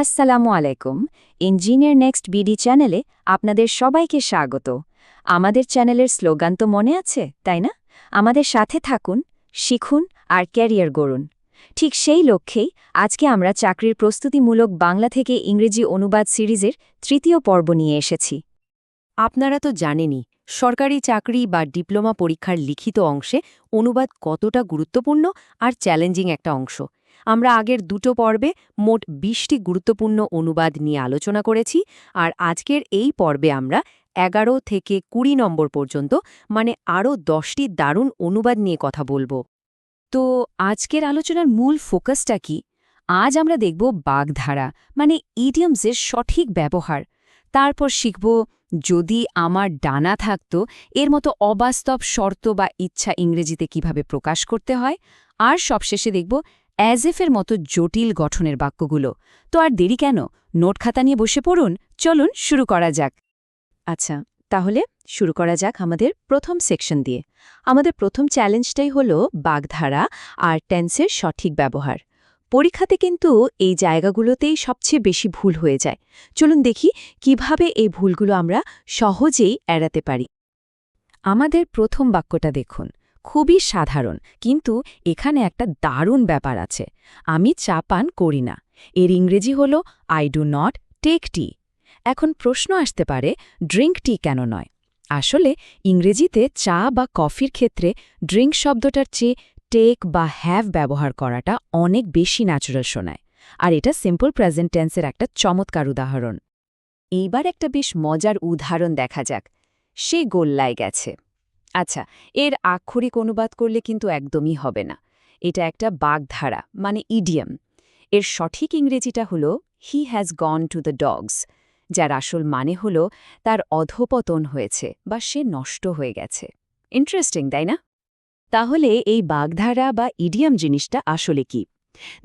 আসসালামু আলাইকুম, engineer next BD চ্যানেলে আপনাদের সবাইকে স্বাগত। আমাদের চ্যানেলের স্লোগান তো মনে আছে, তাই না? আমাদের সাথে থাকুন, শিখুন আর ক্যারিয়ার গড়ুন। ঠিক সেই লক্ষ্যেই আজকে আমরা চাকরির প্রস্তুতিমূলক বাংলা থেকে ইংরেজি অনুবাদ সিরিজের তৃতীয় পর্ব নিয়ে এসেছি। আপনারা তো জানেনই, সরকারি চাকরি বা ডিপ্লোমা পরীক্ষার লিখিত অংশে অনুবাদ কতটা গুরুত্বপূর্ণ আর চ্যালেঞ্জিং একটা অংশ। আমরা আগের দুটো পর্বে মোট বিশটি গুরুত্বপূর্ণ অনুবাদ নিয়ে আলোচনা করেছি, আর আজকের এই পর্বে আমরা এগারো থেকে কুড়ি নম্বর পর্যন্ত মানে আরও দশটি দারুণ অনুবাদ নিয়ে কথা বলব। তো আজকের আলোচনার মূল ফোকাসটা কি? আজ আমরা দেখব বাগধারা মানে ইডিয়মসের সঠিক ব্যবহার। তারপর শিখব, যদি আমার ডানা থাকত, এর মতো অবাস্তব শর্ত বা ইচ্ছা ইংরেজিতে কীভাবে প্রকাশ করতে হয়? আর সবশেষে দেখব অ্যাজ এফের মতো জটিল গঠনের বাক্যগুলো। তো আর দেরি কেন? নোট খাতা নিয়ে বসে পড়ুন। চলুন শুরু করা যাক। আচ্ছা তাহলে শুরু করা যাক আমাদের প্রথম সেকশন দিয়ে। আমাদের প্রথম চ্যালেঞ্জটাই হল বাগধারা আর টেন্সের সঠিক ব্যবহার। পরীক্ষাতে কিন্তু এই জায়গাগুলোতেই সবচেয়ে বেশি ভুল হয়ে যায়। চলুন দেখি কীভাবে এই ভুলগুলো আমরা সহজেই এড়াতে পারি। আমাদের প্রথম বাক্যটা দেখুন। খুবই সাধারণ, কিন্তু এখানে একটা দারুণ ব্যাপার আছে। আমি চা পান করি না। এর ইংরেজি হল I do not take tea এখন প্রশ্ন আসতে পারে ড্রিঙ্ক টি কেন নয়? আসলে, ইংরেজিতে চা বা কফির ক্ষেত্রে ড্রিঙ্ক শব্দটার চেয়ে টেক বা হ্যাভ ব্যবহার করাটা অনেক বেশি ন্যাচুরাল শোনায়। আর এটা সিম্পল প্রেজেন্ট টেন্সের একটা চমৎকার উদাহরণ। এইবার একটা বেশ মজার উদাহরণ দেখা যাক। সে গোল্লায় গেছে। আচ্ছা এর আক্ষরিক অনুবাদ করলে কিন্তু একদমই হবে না। এটা একটা বাগধারা মানে ইডিয়াম এর সঠিক ইংরেজিটা হল he has gone to the dogs যার আসল মানে হল, তার অধপতন হয়েছে বা সে নষ্ট হয়ে গেছে। ইন্টারেস্টিং তাই না? তাহলে এই বাগধারা বা ইডিয়াম জিনিসটা আসলে কি?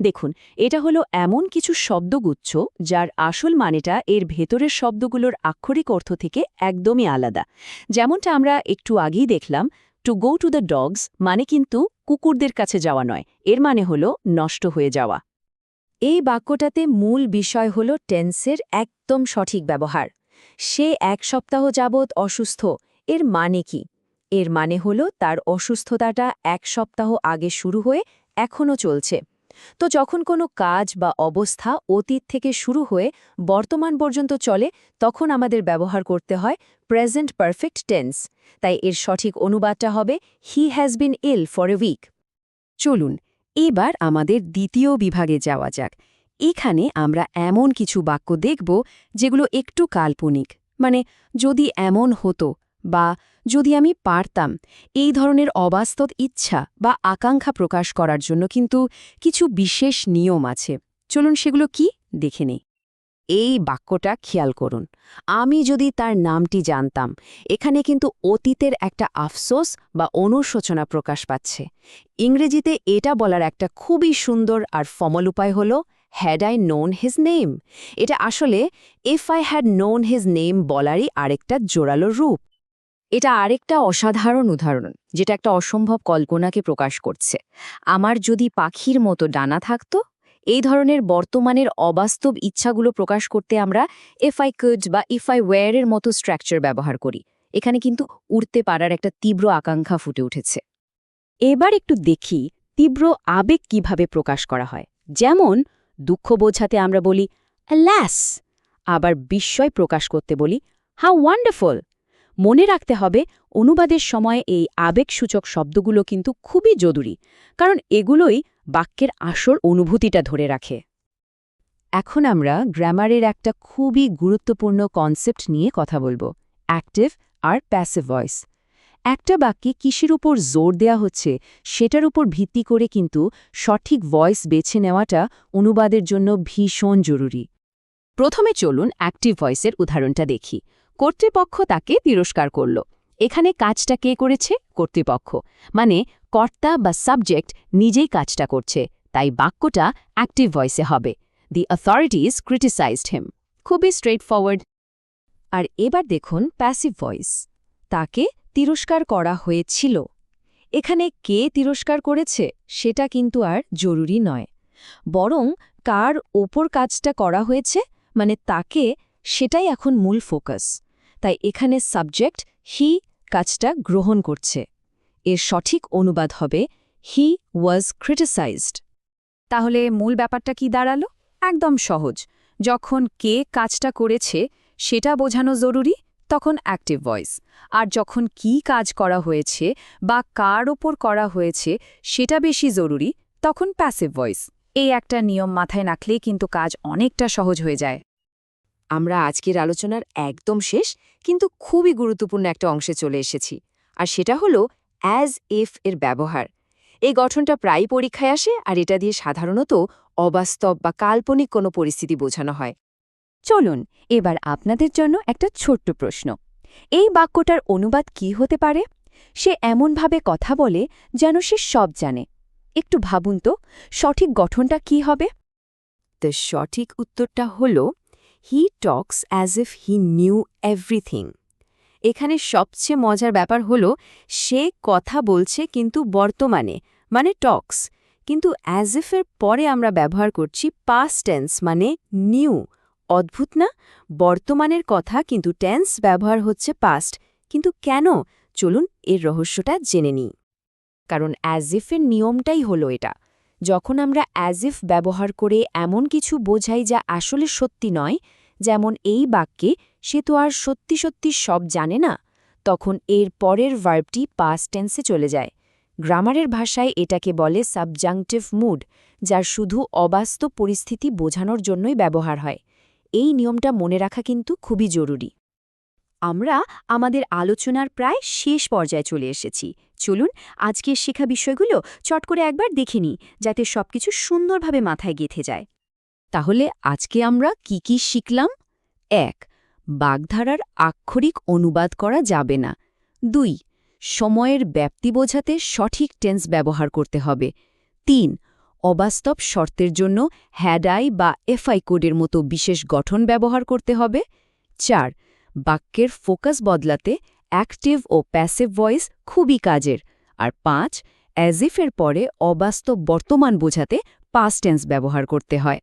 দেখুন, এটা হলো এমন কিছু শব্দগুচ্ছ যার আসল মানেটা এর ভেতরের শব্দগুলোর আক্ষরিক অর্থ থেকে একদমই আলাদা। যেমনটা আমরা একটু আগেই দেখলাম to go to the dogs মানে কিন্তু কুকুরদের কাছে যাওয়া নয়, এর মানে হল নষ্ট হয়ে যাওয়া। এই বাক্যটাতে মূল বিষয় হল টেন্সের একদম সঠিক ব্যবহার। সে এক সপ্তাহ যাবৎ অসুস্থ, এর মানে কি? এর মানে হল তার অসুস্থতাটা এক সপ্তাহ আগে শুরু হয়ে এখনও চলছে। তো যখন কোনো কাজ বা অবস্থা অতীত থেকে শুরু হয়ে বর্তমান পর্যন্ত চলে, তখন আমাদের ব্যবহার করতে হয় প্রেজেন্ট পারফেক্ট টেন্স তাই এর সঠিক অনুবাদটা হবে he has been ill for a week চলুন, এবার আমাদের দ্বিতীয় বিভাগে যাওয়া যাক। এখানে আমরা এমন কিছু বাক্য দেখব যেগুলো একটু কাল্পনিক। মানে যদি এমন হতো বা যদি আমি পারতাম, এই ধরনের অবাস্তব ইচ্ছা বা আকাঙ্ক্ষা প্রকাশ করার জন্য কিন্তু কিছু বিশেষ নিয়ম আছে। চলুন সেগুলো কি? দেখে নেই। এই বাক্যটা খেয়াল করুন। আমি যদি তার নামটি জানতাম, এখানে কিন্তু অতীতের একটা আফসোস বা অনুশোচনা প্রকাশ পাচ্ছে। ইংরেজিতে এটা বলার একটা খুবই সুন্দর আর ফমল উপায় হল had I known his name এটা আসলে if I had known his name বলারই আরেকটা জোরালো রূপ। এটা আরেকটা অসাধারণ উদাহরণ, যেটা একটা অসম্ভব কল্পনাকে প্রকাশ করছে। আমার যদি পাখির মতো ডানা থাকত, এই ধরনের বর্তমানের অবাস্তব ইচ্ছাগুলো প্রকাশ করতে আমরা এফ আই কুড বা ইফ আই ওয়ারের মতো স্ট্রাকচার ব্যবহার করি। এখানে কিন্তু উড়তে পারার একটা তীব্র আকাঙ্ক্ষা ফুটে উঠেছে। এবার একটু দেখি তীব্র আবেগ কীভাবে প্রকাশ করা হয়। যেমন, দুঃখ বোঝাতে আমরা বলি ল্যাস আবার বিস্ময় প্রকাশ করতে বলি হাউ ওয়ান্ডারফুল মনে রাখতে হবে, অনুবাদের সময় এই আবেগসূচক শব্দগুলো কিন্তু খুবই জরুরি, কারণ এগুলোই বাক্যের আসল অনুভূতিটা ধরে রাখে। এখন আমরা গ্রামারের একটা খুবই গুরুত্বপূর্ণ কনসেপ্ট নিয়ে কথা বলব, অ্যাক্টিভ আর প্যাসিভ ভয়েস। একটা বাক্যে কিসের উপর জোর দেয়া হচ্ছে, সেটার উপর ভিত্তি করে কিন্তু সঠিক ভয়েস বেছে নেওয়াটা অনুবাদের জন্য ভীষণ জরুরি। প্রথমে চলুন অ্যাক্টিভ ভয়েসের উদাহরণটা দেখি। কর্তৃপক্ষ তাকে তিরস্কার করল। এখানে কাজটা কে করেছে? কর্তৃপক্ষ। মানে কর্তা বা সাবজেক্ট নিজেই কাজটা করছে, তাই বাক্যটা অ্যাক্টিভ ভয়েসে হবে। দি অথরিটিজ ক্রিটিসাইজড হিম খুবই স্ট্রেট ফরওয়ার্ড আর এবার দেখুন প্যাসিভ ভয়েস তাকে তিরস্কার করা হয়েছিল। এখানে কে তিরস্কার করেছে, সেটা কিন্তু আর জরুরি নয়। বরং কার ওপর কাজটা করা হয়েছে মানে তাকে, সেটাই এখন মূল ফোকাস তাই এখানে সাবজেক্ট হি কাজটা গ্রহণ করছে। এর সঠিক অনুবাদ হবে, হি ওয়াজ ক্রিটিসাইজড। তাহলে মূল ব্যাপারটা কি দাঁড়াল? একদম সহজ। যখন কে কাজটা করেছে, সেটা বোঝানো জরুরি, তখন অ্যাক্টিভ ভয়েস। আর যখন কি কাজ করা হয়েছে বা কার ওপর করা হয়েছে, সেটা বেশি জরুরি, তখন প্যাসিভ ভয়েস এই একটা নিয়ম মাথায় রাখলেই কিন্তু কাজ অনেকটা সহজ হয়ে যায়। আমরা আজকের আলোচনার একদম শেষ, কিন্তু খুবই গুরুত্বপূর্ণ একটা অংশে চলে এসেছি, আর সেটা হলো অ্যাজ ইফ এর ব্যবহার। এই গঠনটা প্রায় পরীক্ষায় আসে, আর এটা দিয়ে সাধারণত অবাস্তব বা কাল্পনিক কোনো পরিস্থিতি বোঝানো হয়। চলুন, এবার আপনাদের জন্য একটা ছোট্ট প্রশ্ন। এই বাক্যটার অনুবাদ কি হতে পারে? সে এমনভাবে কথা বলে যেন সে সব জানে। একটু ভাবুন তো, সঠিক গঠনটা কি হবে? তো সঠিক উত্তরটা হল he talks as if he knew everything এখানে সবচেয়ে মজার ব্যাপার হল, সে কথা বলছে কিন্তু বর্তমানে মানে টক্স কিন্তু অ্যাজ ইফের পরে আমরা ব্যবহার করছি পাস্ট টেন্স মানে নিউ অদ্ভুত না? বর্তমানের কথা কিন্তু টেন্স ব্যবহার হচ্ছে পাস্ট কিন্তু কেন? চলুন এর রহস্যটা জেনে নিই। কারণ অ্যাজ ইফের নিয়মটাই হলো এটা। যখন আমরা অ্যাজ ইফ ব্যবহার করে এমন কিছু বোঝাই যা আসলে সত্যি নয়, যেমন এই বাক্যে, সে তো আর সত্যি সত্যি সব জানে না, তখন এর পরের ভার্বটি পাস্ট টেন্সে চলে যায়। গ্রামারের ভাষায় এটাকে বলে সাবজাংটিভ মুড যার শুধু অবাস্তব পরিস্থিতি বোঝানোর জন্যই ব্যবহার হয়। এই নিয়মটা মনে রাখা কিন্তু খুবই জরুরি। আমরা আমাদের আলোচনার প্রায় শেষ পর্যায়ে চলে এসেছি। চলুন আজকের শেখা বিষয়গুলো চট করে একবার দেখে নিই, যাতে সবকিছু সুন্দরভাবে মাথায় গেঁথে যায়। তাহলে আজকে আমরা কি কি শিখলাম? এক, বাগধারার আক্ষরিক অনুবাদ করা যাবে না। দুই, সময়ের ব্যাপ্তি বোঝাতে সঠিক টেন্স ব্যবহার করতে হবে। তিন, অবাস্তব শর্তের জন্য হ্যাডাই বা এফআই কোডের মতো বিশেষ গঠন ব্যবহার করতে হবে। চার, বাক্যের ফোকাস বদলাতে অ্যাক্টিভ ও প্যাসিভ ভয়েস খুবই কাজের। আর পাঁচ অ্যাজিফের পরে অবাস্তব বর্তমান বোঝাতে পাস্ট টেন্স ব্যবহার করতে হয়।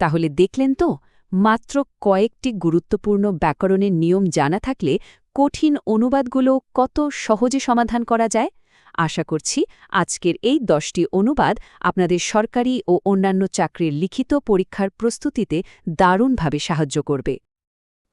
তাহলে দেখলেন তো, মাত্র কয়েকটি গুরুত্বপূর্ণ ব্যাকরণের নিয়ম জানা থাকলে কঠিন অনুবাদগুলো কত সহজে সমাধান করা যায়? আশা করছি আজকের এই দশটি অনুবাদ আপনাদের সরকারি ও অন্যান্য চাকরির লিখিত পরীক্ষার প্রস্তুতিতে দারুণভাবে সাহায্য করবে।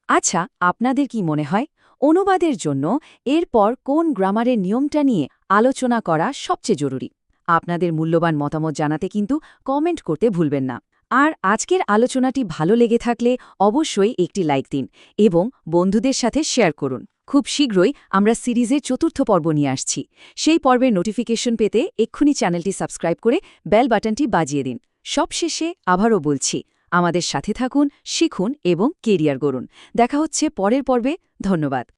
আচ্ছা আপনাদের কি মনে হয়? অনুবাদের জন্য এরপর কোন গ্রামারের নিয়মটা নিয়ে আলোচনা করা সবচেয়ে জরুরি? আপনাদের মূল্যবান মতামত জানাতে কিন্তু কমেন্ট করতে ভুলবেন না। আর আজকের আলোচনাটি ভালো লেগে থাকলে অবশ্যই একটি লাইক দিন এবং বন্ধুদের সাথে শেয়ার করুন। খুব শীঘ্রই আমরা সিরিজের চতুর্থ পর্ব নিয়ে আসছি। সেই পর্বের নোটিফিকেশন পেতে এক্ষুনি চ্যানেলটি সাবস্ক্রাইব করে বেল বাটনটি বাজিয়ে দিন। সবশেষে আবারও বলছি আমাদের সাথে থাকুন শিখুন এবং কেরিয়ার গড়ুন। দেখা হচ্ছে পরের পর্বে। ধন্যবাদ।